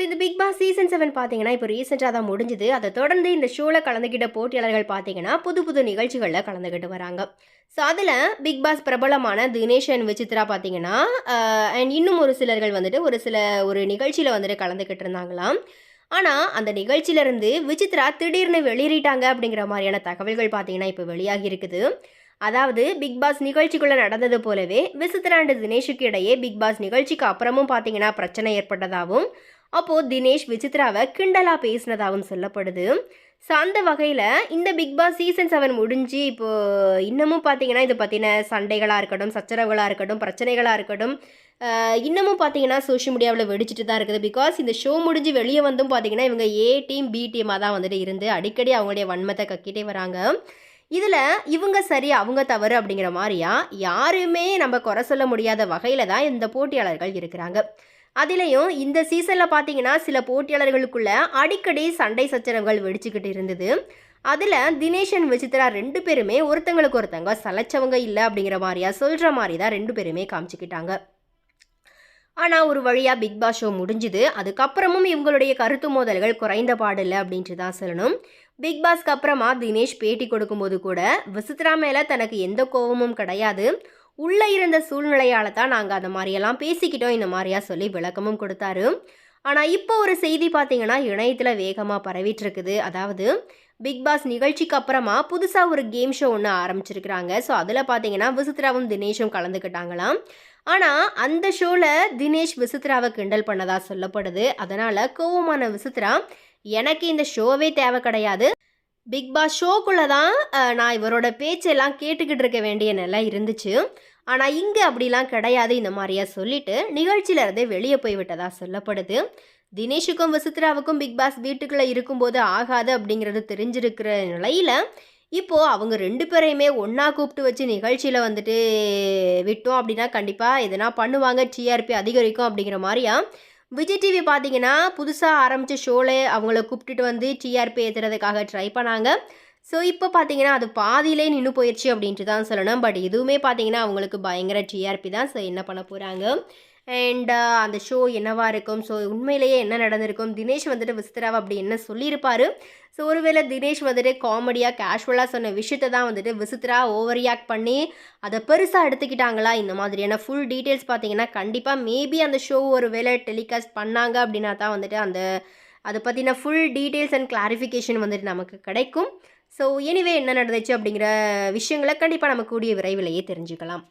So இந்த big Boss season seven பார்த்தீங்கன்னா இப்போ ரீசெண்டாக தான் முடிஞ்சுது. அதை தொடர்ந்து இந்த ஷோவில் கலந்துக்கிட்ட போட்டியாளர்கள் பார்த்தீங்கன்னா புது புது நிகழ்ச்சிகளில் கலந்துக்கிட்டு வராங்க. ஸோ அதில் பிக் பாஸ் பிரபலமான தினேஷ் அண்ட் விசித்ரா பார்த்தீங்கன்னா அண்ட் இன்னும் ஒரு சிலர்கள் வந்துட்டு ஒரு சில ஒரு நிகழ்ச்சியில் வந்துட்டு கலந்துக்கிட்டு இருந்தாங்களாம். ஆனால் அந்த நிகழ்ச்சியிலேருந்து விசித்ரா திடீர்னு வெளியேறிட்டாங்க அப்படிங்கிற மாதிரியான தகவல்கள் பார்த்தீங்கன்னா இப்போ வெளியாகி இருக்குது. அதாவது பிக் பாஸ் நிகழ்ச்சிக்குள்ளே நடந்தது போலவே விசித்ரா அண்ட் தினேஷுக்கு இடையே பிக் பாஸ் நிகழ்ச்சிக்கு அப்புறமும் பார்த்தீங்கன்னா பிரச்சனை ஏற்பட்டதாகவும் அப்போது தினேஷ் விசித்ராவை கிண்டலாக பேசினதாகவும் சொல்லப்படுது. ஸோ அந்த வகையில் இந்த பிக் பாஸ் சீசன் செவன் முடிஞ்சு இப்போது இன்னமும் பார்த்தீங்கன்னா இதை பற்றின சண்டைகளாக இருக்கட்டும் சச்சரவுகளாக இருக்கட்டும் பிரச்சனைகளாக இருக்கட்டும் இன்னமும் பார்த்தீங்கன்னா சோஷியல் மீடியாவில் வெடிச்சிட்டு தான் இருக்குது. பிகாஸ் இந்த ஷோ முடிஞ்சு வெளியே வந்தும் பார்த்தீங்கன்னா இவங்க ஏ டீம் பி டீமாக தான் வந்துட்டு இருந்து அடிக்கடி அவங்களுடைய வன்மத்தை கக்கிட்டே வராங்க. இதில் இவங்க சரி அவங்க தவறு அப்படிங்கிற மாதிரியா? யாருமே நம்ம குறை சொல்ல முடியாத வகையில் தான் இந்த போட்டியாளர்கள் இருக்கிறாங்க. அதுலேயும் இந்த சீசனில் பார்த்தீங்கன்னா சில போட்டியாளர்களுக்குள்ள அடிக்கடி சண்டை சச்சரவுகள் வெடிச்சுக்கிட்டு இருந்தது. அதில் தினேஷ் அண்ட் விசித்ரா ரெண்டு பேருமே ஒருத்தங்களுக்கு ஒருத்தங்க சலைச்சவங்க இல்லை அப்படிங்கிற மாதிரியா சொல்கிற மாதிரி தான் ரெண்டு பேருமே காமிச்சிக்கிட்டாங்க. ஆனால் ஒரு வழியாக பிக் பாஸ் ஷோ முடிஞ்சுது. அதுக்கப்புறமும் இவங்களுடைய கருத்து மோதல்கள் குறைந்த பாடில்லை அப்படின்ட்டு தான் சொல்லணும் பிக் பாஸ்க்கு அப்புறமா தினேஷ் பேட்டி கொடுக்கும்போது கூட விசித்ரா மேலே தனக்கு எந்த கோபமும் கிடையாது. உள்ளே இருந்த சூழ்நிலையால் தான் நாங்கள் அந்த மாதிரியெல்லாம் பேசிக்கிட்டோம். இந்த மாதிரியா சொல்லி விளக்கமும் கொடுத்தாரு. ஆனால் இப்போ ஒரு செய்தி பார்த்தீங்கன்னா இணையத்தில் வேகமாக பரவிட்டு இருக்குது அதாவது பிக் பாஸ் நிகழ்ச்சிக்கு அப்புறமா புதுசாக ஒரு கேம் ஷோ ஒன்று ஆரம்பிச்சிருக்கிறாங்க. ஸோ அதில் பார்த்தீங்கன்னா விசித்ராவும் தினேஷும் கலந்துக்கிட்டாங்களாம். ஆனால் அந்த ஷோவில் தினேஷ் விசித்ராவை கிண்டல் பண்ணதாக சொல்லப்படுது. அதனால் கோவமான விசித்ரா எனக்கு இந்த ஷோவே தேவை கிடையாது பிக் பாஸ் ஷோக்குள்ளே தான் நான் இவரோட பேச்செல்லாம் கேட்டுக்கிட்டு இருக்க வேண்டிய நிலை இருந்துச்சு. ஆனால் இங்கே அப்படிலாம் கிடையாது இந்த மாதிரியா சொல்லிட்டு நிகழ்ச்சியில இருந்தே வெளியே போய்விட்டதா சொல்லப்படுது. தினேஷுக்கும் விசித்ராவுக்கும் பிக் பாஸ் வீட்டுக்குள்ளே இருக்கும்போது ஆகாது அப்படிங்கிறது தெரிஞ்சிருக்கிற நிலையில் இப்போது அவங்க ரெண்டு பேரையுமே ஒன்றா கூப்பிட்டு வச்சு நிகழ்ச்சியில் வந்துட்டு விட்டோம் அப்படின்னா கண்டிப்பாக எதனா பண்ணுவாங்க டிஆர்பி அதிகரிக்கும் அப்படிங்கிற மாதிரியா விஜய் டிவி பார்த்தீங்கன்னா புதுசாக ஆரம்பித்த ஷோவில் அவங்கள கூப்பிட்டுட்டு வந்து டிஆர்பி ஏற்றுறதுக்காக ட்ரை பண்ணாங்க. ஸோ இப்போ பார்த்தீங்கன்னா அது பாதியிலே நின்று போயிடுச்சு அப்படின்ட்டு தான் சொல்லணும். பட் இதுவுமே பார்த்தீங்கன்னா அவங்களுக்கு பயங்கர டிஆர்பி தான். ஸோ என்ன பண்ண போகிறாங்க அண்ட் uh, அந்த ஷோ என்னவா இருக்கும்? ஸோ உண்மையிலேயே என்ன நடந்திருக்கும்? தினேஷ் வந்துட்டு விசித்ராவை அப்படி என்ன சொல்லியிருப்பாரு? ஸோ ஒருவேளை தினேஷ் வந்துட்டு காமெடியாக கேஷுவலாக சொன்ன விஷயத்தை தான் வந்துட்டு விசித்ரா ஓவர் ரியாக்ட் பண்ணி அதை பெருசாக எடுத்துக்கிட்டாங்களா? இந்த மாதிரியான ஃபுல் டீட்டெயில்ஸ் பார்த்தீங்கன்னா கண்டிப்பாக மேபி அந்த ஷோ ஒரு வேளை டெலிகாஸ்ட் பண்ணாங்க அப்படின்னா தான் வந்துட்டு அந்த அதை பற்றின ஃபுல் டீட்டெயில்ஸ் அண்ட் கிளாரிஃபிகேஷன் வந்துட்டு நமக்கு கிடைக்கும். ஸோ எனிவே என்ன நடந்துச்சு அப்படிங்கிற விஷயங்களை கண்டிப்பாக நம்ம கூடிய விரைவிலேயே தெரிஞ்சுக்கலாம்.